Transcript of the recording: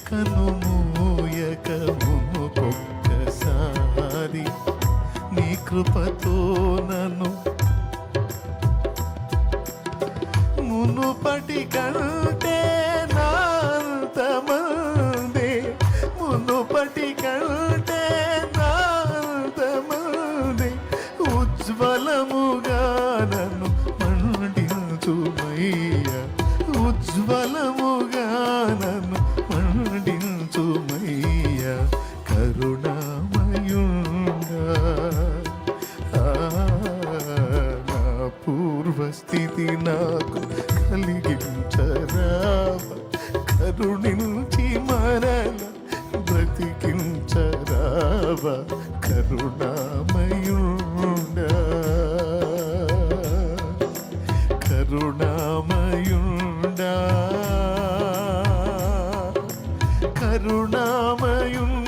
కను మూయక మునుకొక్కసారి నీ కృపతో నన్ను మునుపటి కంటే నాంతమంది మునుపటి కంటే నాంతమంది ఉజ్వలముగా నన్ను మండించుమయ్య ఉజ్వలముగా కరుణామయుండా. నా పూర్వస్థితి నాకు కలిగించరావ కరుణించి మరల బ్రతికించరావ కరుణామయుండా. కరుణామయుండా. కరుణామయుండ.